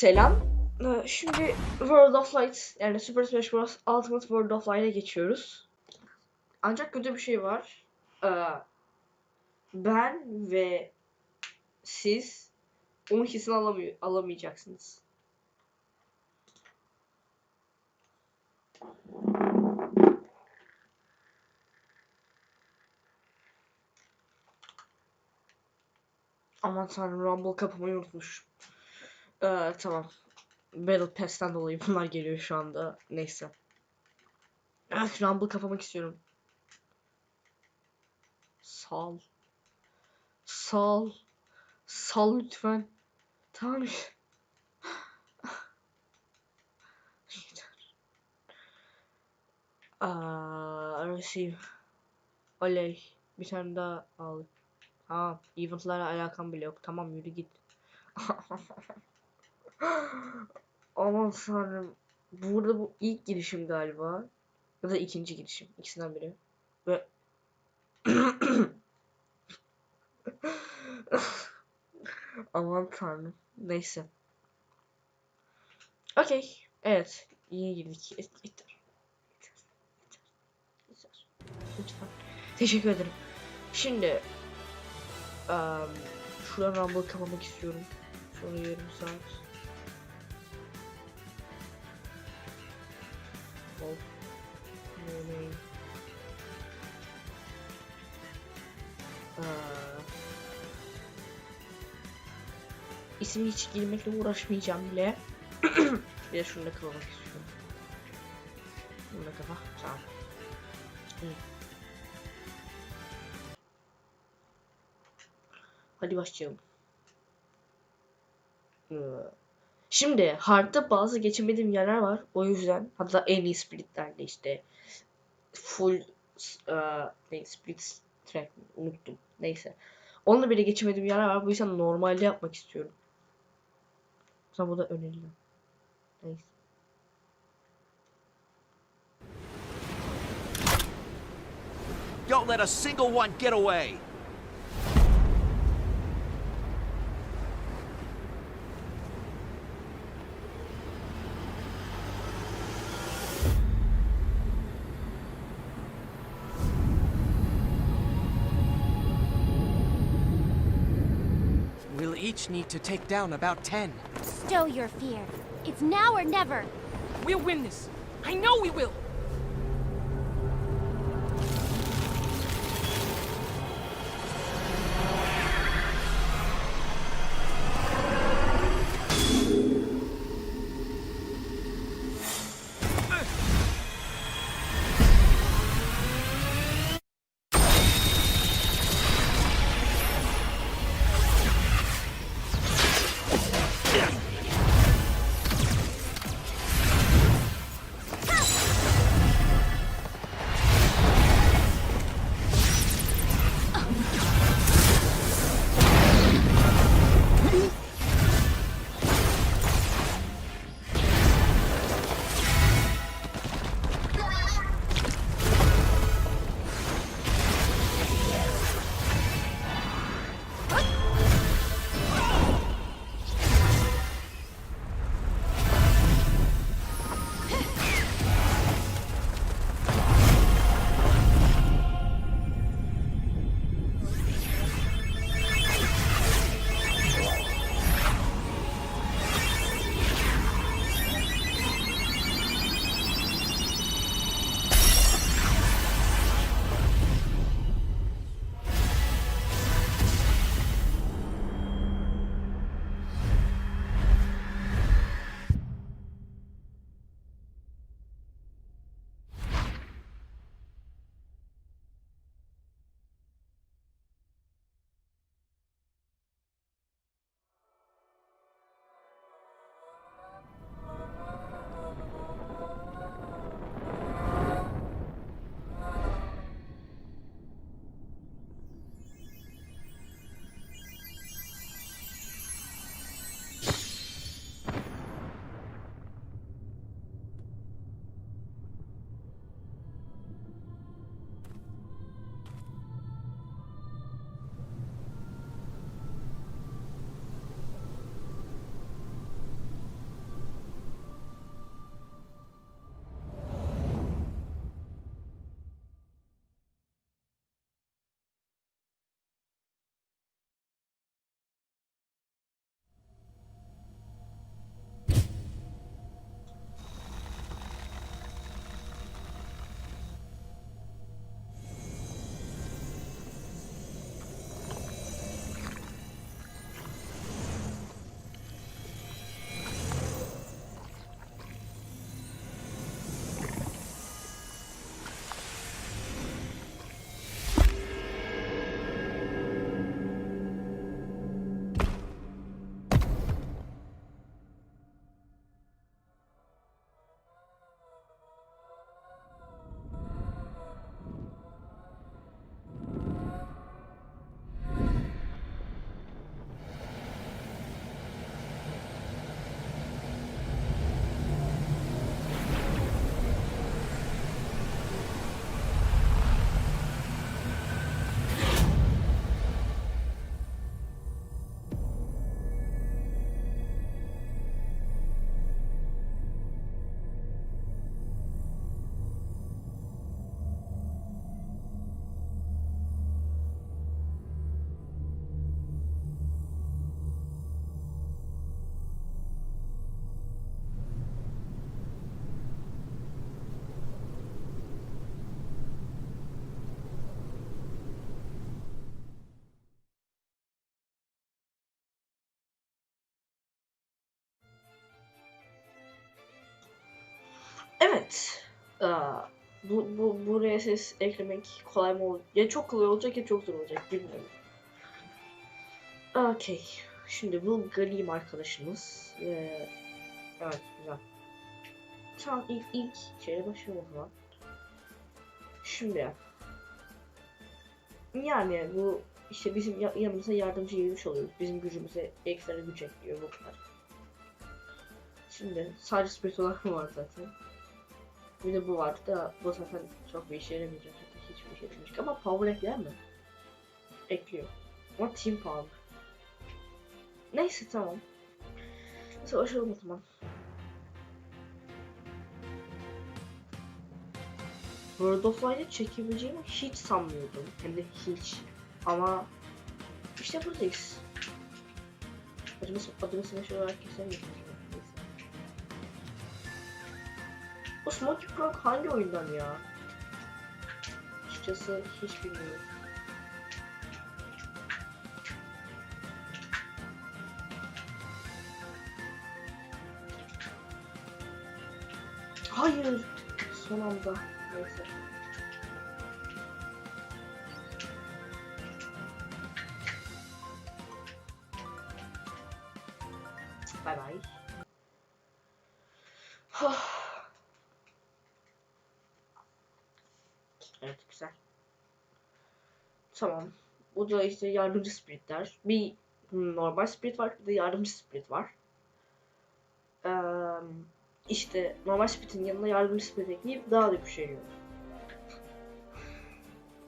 Selam. Ee, Şimdi World of Light yani Super Smash Bros. Ultimate World of Light'a geçiyoruz. Ancak kötü bir şey var. Ee, Ben ve siz onun hissini alamıyor, alamayacaksınız. Aman tanrım Rumble kapamayı unutmuşum. Ee, tamam. Battle Pass'ten dolayı bunlar geliyor şu anda. Neyse. Ah, Rumble kapamak istiyorum. Sal. Sal. Sal lütfen. Tamam. Yeter. Aa, receive. Oley. Bir tane daha al. Ha, eventlara alakam bile yok. Tamam yürü git. Aman tanrım. Burada bu ilk girişim galiba. Ya da ikinci girişim. İkisinden biri. Ve Aman tanrım. Neyse. Okey. Evet. İyi girdik. Yeter. Yeter. Lütfen. Teşekkür ederim. Şimdi um, şuradan Rumble kapamak istiyorum. Sonra yarım saat. Böyle. Aa. İsim hiç girmekle uğraşmayacağım bile. bir de şunu da kapamak istiyorum. Bunu da kapa. Tamam. Hadi başlayalım. Ee, Şimdi hardta bazı geçemediğim yerler var. O yüzden hatta en iyi splitlerde işte full uh, ne split track unuttum. Neyse. Onunla bile geçemediğim yerler var. Bu yüzden normalde yapmak istiyorum. Sonra bu da önerilen. Neyse. Don't let a single one get away. Need to take down about 10. Stow your fear. It's now or never. We'll win this. I know we will. Evet. Aa, bu, bu, buraya ses eklemek kolay mı olacak? Ya çok kolay olacak ya çok zor olacak bilmiyorum. Okey. Şimdi bu Galim arkadaşımız. Ee, evet güzel. Tamam ilk, ilk şeye başlayalım o zaman. Şimdi. Yani bu işte bizim ya- yanımıza yardımcı girmiş oluyoruz. Bizim gücümüze ekstra güç ekliyor bu kadar. Şimdi sadece spirit olarak mı var zaten? Bir de bu var da bu zaten çok bir işe yaramayacak. Hiçbir işe yaramayacak. Ama power ekler mi? Ekliyor. Ama team power. Neyse tamam. Savaşalım o zaman. World of Light'ı çekebileceğimi hiç sanmıyordum. Hem de hiç. Ama işte buradayız. Acaba adını smash olarak kesemeyeceğim. Bu Smokey Pro hangi oyundan ya? Açıkçası hiç bilmiyorum. Hayır. Son anda. Neyse. Bye bye. evet güzel. Tamam. Bu da işte yardımcı spiritler. Bir normal spirit var, bir de yardımcı spirit var. Eee işte normal split'in yanına yardımcı split ekleyip daha da güçleniyor.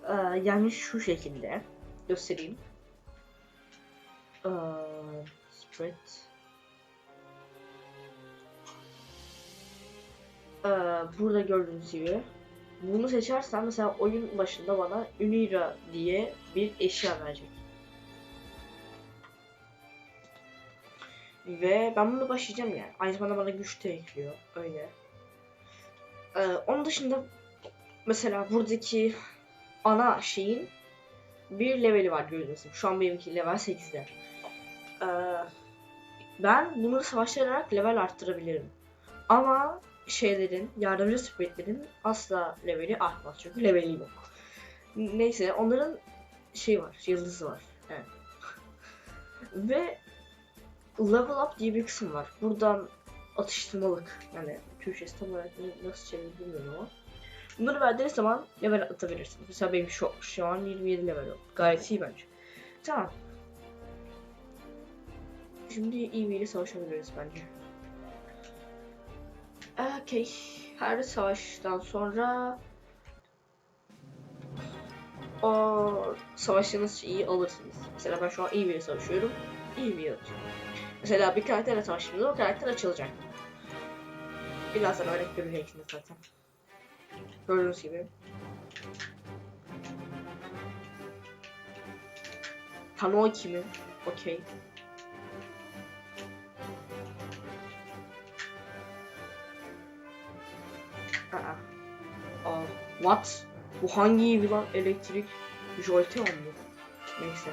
Ee, yani şu şekilde göstereyim. Ee, split. Ee, burada gördüğünüz gibi bunu seçersem mesela oyun başında bana Unira diye bir eşya verecek. Ve ben bunu başlayacağım yani. Aynı zamanda bana güç de ekliyor. Öyle. Ee, onun dışında mesela buradaki ana şeyin bir leveli var gördüğünüz gibi. Şu an benimki level 8'de. Ee, ben bunları savaştırarak level arttırabilirim. Ama şeylerin, yardımcı spiritlerin asla leveli artmaz. Çünkü leveli yok. Neyse onların şey var, yıldızı var. Evet. Ve level up diye bir kısım var. Buradan atıştırmalık yani Türkçesi tam olarak nasıl çevirir bilmiyorum ama. Bunları verdiğiniz zaman level atabilirsiniz. Mesela benim şu, şu an 27 level oldu. Gayet iyi bence. Tamam. Şimdi Eevee ile savaşabiliriz bence. Okey. Her savaştan sonra o savaştığınız şeyi alırsınız. Mesela ben şu an Eevee ile savaşıyorum. Eevee alacağım. Mesela bir karakterle savaştığımızda o karakter açılacak. Birazdan örnek göreceksiniz zaten. Gördüğünüz gibi. Tanoki mi? Okey. Aa. Aa. What? Bu hangi Eevee lan? Elektrik Jolteon mu? Neyse.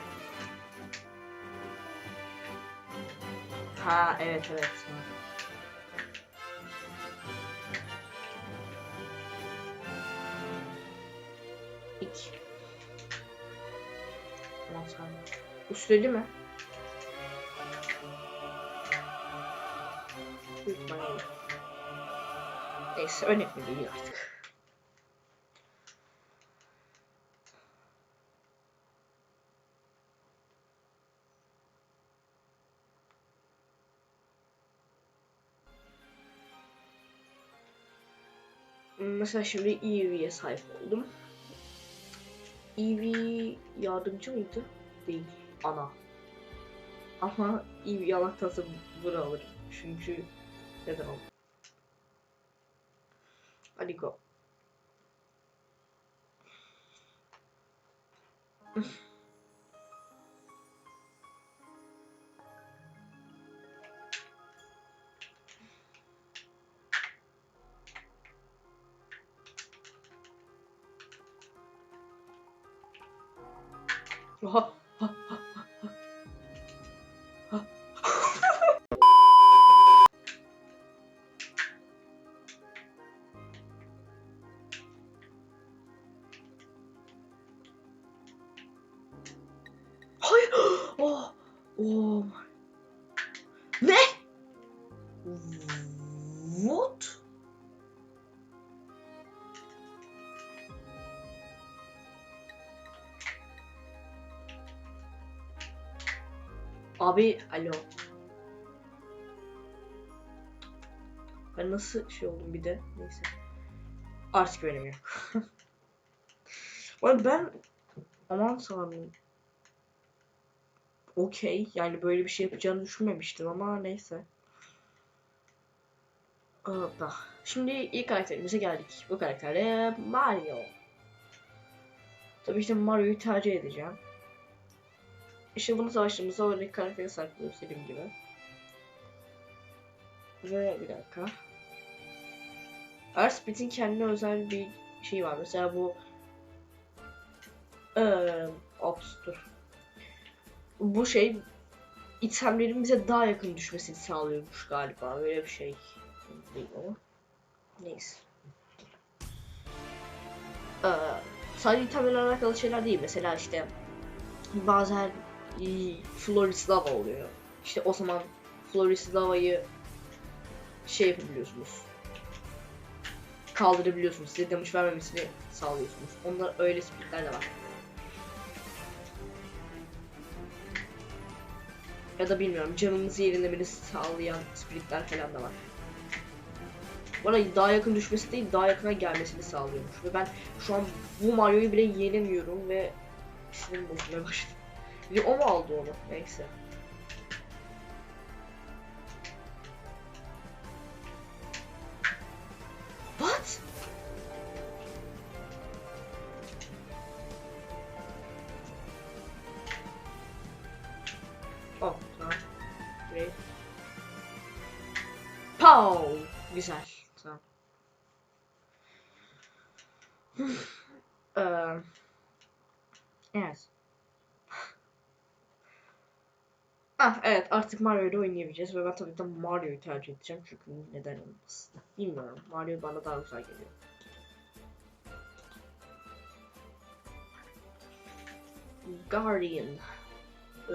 Ha evet evet. İki. Süreli mi? Önemli değil artık. Mesela şimdi Eevee'ye sahip oldum. Eevee yardımcı mıydı? Değil. Ana. Ama Eevee alaktansa bunu alırım. Çünkü neden oldu? Hadi Abi alo. Ben nasıl şey oldum bir de neyse. Artık veremiyorum. ben, ben aman tanrım. Okey yani böyle bir şey yapacağını düşünmemiştim ama neyse. Hoppa. Şimdi ilk karakterimize geldik. Bu karakter de Mario. Tabii işte Mario'yu tercih edeceğim. İşte bunu savaştığımızda oradaki karakteri saklıyoruz dediğim gibi. Ve bir dakika. Earthsplit'in kendine özel bir şey var. Mesela bu eee ops dur. Bu şey itemlerin bize daha yakın düşmesini sağlıyormuş galiba. Böyle bir şey değil ama. Neyse. Ee, sadece itemlerle alakalı şeyler değil. Mesela işte bazen e, Floris Lava oluyor. İşte o zaman Floris Lava'yı şey yapabiliyorsunuz. Kaldırabiliyorsunuz. Size damage vermemesini sağlıyorsunuz. Onlar öyle splitler de var. Ya da bilmiyorum canınızı yenilemenizi sağlayan splitler falan da var. Bana daha yakın düşmesi değil daha yakına gelmesini sağlıyormuş. Ve ben şu an bu Mario'yu bile yenemiyorum ve sinirim bozulmaya başladı. Ve o mu aldı onu? Neyse. What? Oh, tamam. Great. Pow! Güzel. Evet artık Mario'da oynayabileceğiz ve ben tabii ki Mario'yu tercih edeceğim çünkü neden olmasın. Bilmiyorum Mario bana daha güzel geliyor. Guardian. Ee,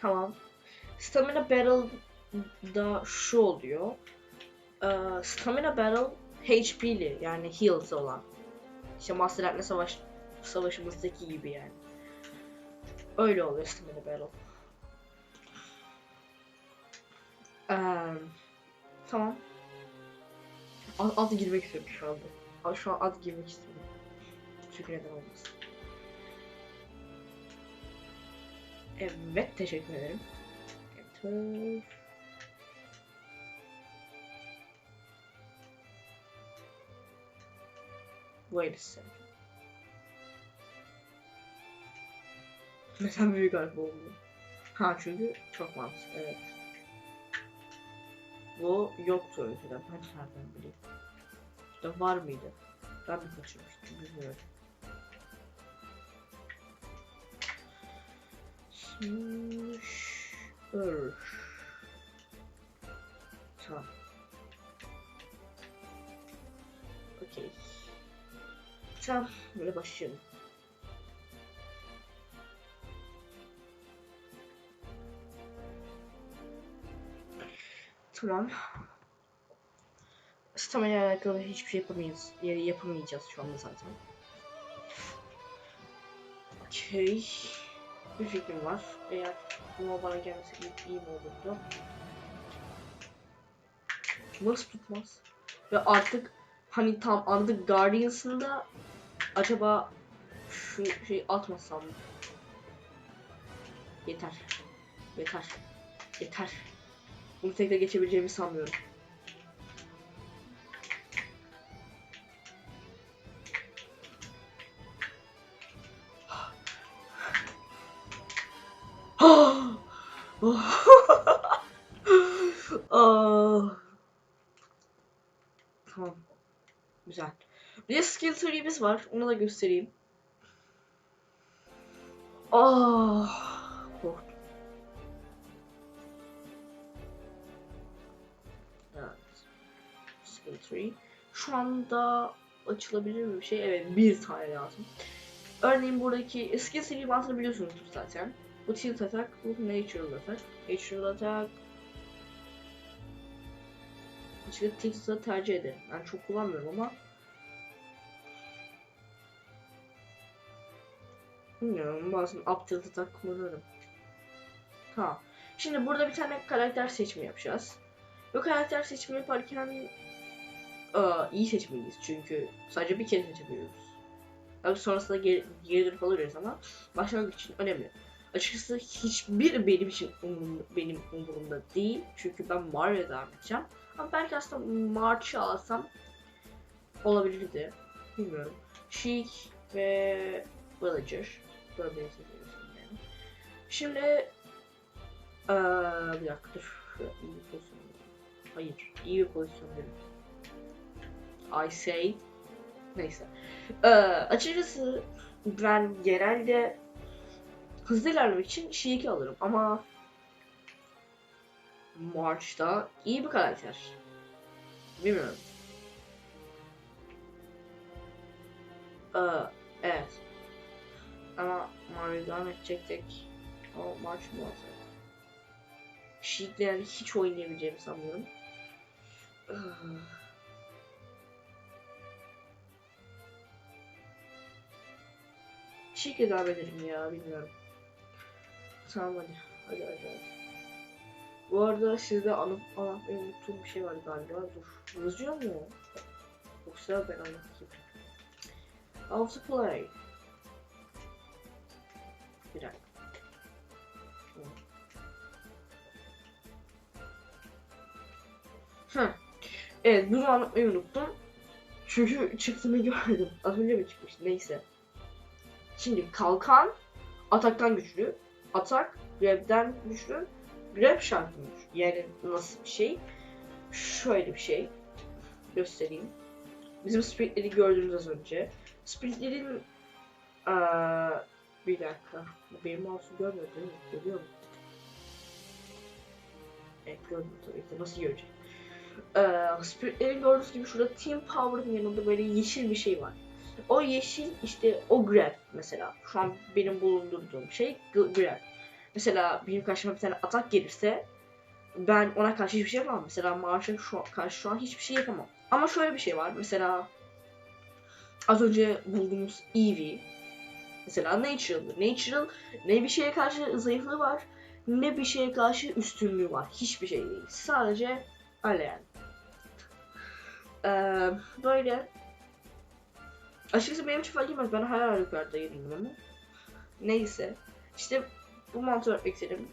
tamam. Stamina Battle'da şu oluyor. Ee, Stamina Battle HP'li yani heals olan. İşte Master Hand'le savaş savaşımızdaki gibi yani. Öyle oluyor Stamina Battle. Ee, tamam. Ad, ad girmek istiyorum şu anda. Şu an ad girmek istiyorum. Çünkü neden olmasın. Evet teşekkür ederim. Enter. Wait a second. Neden büyük harf oldu? Ha çünkü çok mantıklı evet. Bu yoktu önceden. Ben nereden bileyim? İşte var mıydı? Ben mi kaçırmıştım bilmiyorum. Ür. Tamam. Okey. Tamam, böyle başlayalım. Tamam. Stamina ile alakalı hiçbir şey yapamayız. Ya- Yapamayacağız şu anda zaten. Okey. Bir fikrim var. Eğer bu bana gelmesi iyi mi olurdu? Nasıl tutmaz? Ve artık hani tam anladık Guardians'ın da acaba şu şey atmasam mı? Yeter. Yeter. Yeter. Bunu tekrar geçebileceğimi sanmıyorum. Aa. Tamam. Güzel. Bir de skill tree'miz var. Onu da göstereyim. Ah. Şu anda açılabilir bir şey? Evet bir tane lazım. Örneğin buradaki skill tree mantığını biliyorsunuz zaten. Bu tilt attack, bu natural attack. Natural attack Açıkçası Texas'ı tercih ederim. Ben çok kullanmıyorum ama Bilmiyorum bazen up tilt attack kullanıyorum. Ha. Şimdi burada bir tane karakter seçimi yapacağız. Bu karakter seçimi yaparken aa, iyi seçmeliyiz çünkü sadece bir kere seçebiliyoruz. Tabii sonrasında geri, geri dönüp alıyoruz ama başlangıç için önemli. Açıkçası hiçbir benim için umurumda, benim umurumda değil. Çünkü ben Mario'ya devam edeceğim. Ama belki aslında March'ı alsam olabilirdi. Bilmiyorum. Sheik ve Villager. Böyle seçiyorsun yani. Şimdi eee bir dakika dur. İyi pozisyon. Hayır. iyi bir pozisyon değil. I say. Neyse. Eee açıkçası ben genelde hızlı ilerlemek için Sheik'i alırım ama March'ta iyi bir karakter. Bilmiyorum. Ee, evet. Ama Mario devam edecektik. O March mı olsa? Sheik'le hiç oynayabileceğimi sanmıyorum. Ee, Sheik'le devam edelim ya bilmiyorum. Tamam hadi. Hadi hadi hadi. Bu arada sizde anıp anlatmayı unuttuğum bir şey var galiba. Dur. Yazıyor mu? Yoksa ben anlatayım. How to play. Bir dakika. Hı. Evet bunu anlatmayı unuttum. Çünkü çıktığını görmedim. Az önce mi çıkmıştı? Neyse. Şimdi kalkan ataktan güçlü. Atak grab'den güçlü. Grab şartı güçlü. Yani nasıl bir şey? Şöyle bir şey. Göstereyim. Bizim sprintleri gördünüz az önce. Sprintlerin Aa, bir dakika. Benim mouse'u görmüyor değil mi? Görüyor mu? Evet gördüm. Nasıl görecek? Ee, sprintlerin gördüğünüz gibi şurada Team Power'ın yanında böyle yeşil bir şey var. O yeşil işte o grab mesela. Şu an benim bulundurduğum şey g- grab. Mesela benim karşıma bir tane atak gelirse ben ona karşı hiçbir şey yapamam. Mesela Marsh'a şu karşı şu an hiçbir şey yapamam. Ama şöyle bir şey var. Mesela az önce bulduğumuz Eevee mesela Natural. Natural ne bir şeye karşı zayıflığı var ne bir şeye karşı üstünlüğü var. Hiçbir şey değil. Sadece öyle yani. Ee, böyle Açıkçası benim için fark etmez. Ben her halükarda yenildim ama. Neyse. İşte bu mantığı öğretmek istedim.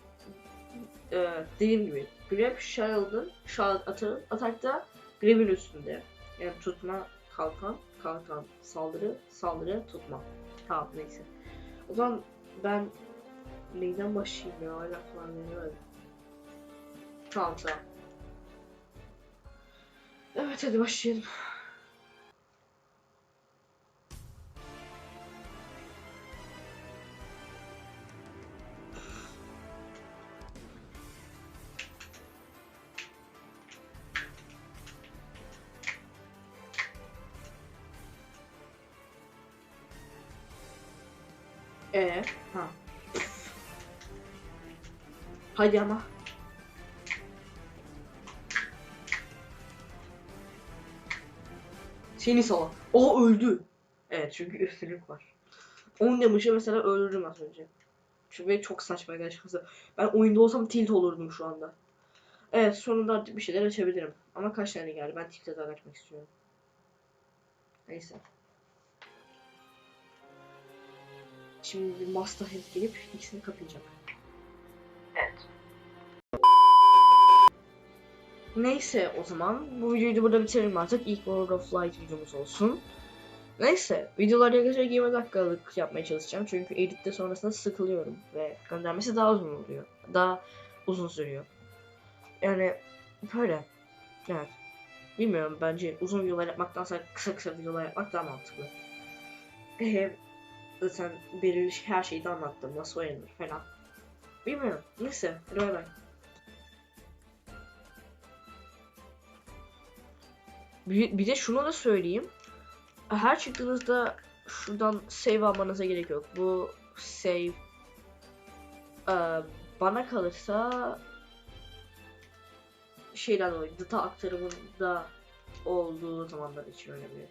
Ee, dediğim gibi Grab Shield atı, atakta Grab'in üstünde. Yani tutma, kalkan, kalkan, saldırı, saldırı, tutma. Tamam neyse. O zaman ben neyden başlayayım ya hala falan. Tamam tamam. Evet hadi başlayalım. Hadi ama. Seni salak. Oha öldü. Evet çünkü üstünlük var. Onun demişi mesela öldürdüm az önce. Çünkü çok saçma gerçekten. Ben oyunda olsam tilt olurdum şu anda. Evet sonunda artık bir şeyler açabilirim. Ama kaç tane geldi? Ben TikTok'tan açmak istiyorum. Neyse. Şimdi Master Hand gelip ikisini kapayacak. Neyse o zaman bu videoyu da burada bitirelim artık. İlk World of Light videomuz olsun. Neyse videoları yaklaşık 20 dakikalık yapmaya çalışacağım. Çünkü editte sonrasında sıkılıyorum ve göndermesi daha uzun oluyor. Daha uzun sürüyor. Yani böyle. Evet. Bilmiyorum bence uzun videolar yapmaktansa kısa kısa videolar yapmak daha mantıklı. Hem zaten belirli her şeyi de anlattım. Nasıl oynanır falan. Bilmiyorum. Neyse. Hadi bay bay. Bir, bir de şunu da söyleyeyim. Her çıktığınızda şuradan save almanıza gerek yok. Bu save eee, bana kalırsa şeyden dolayı data aktarımında olduğu zamanlar için önemli.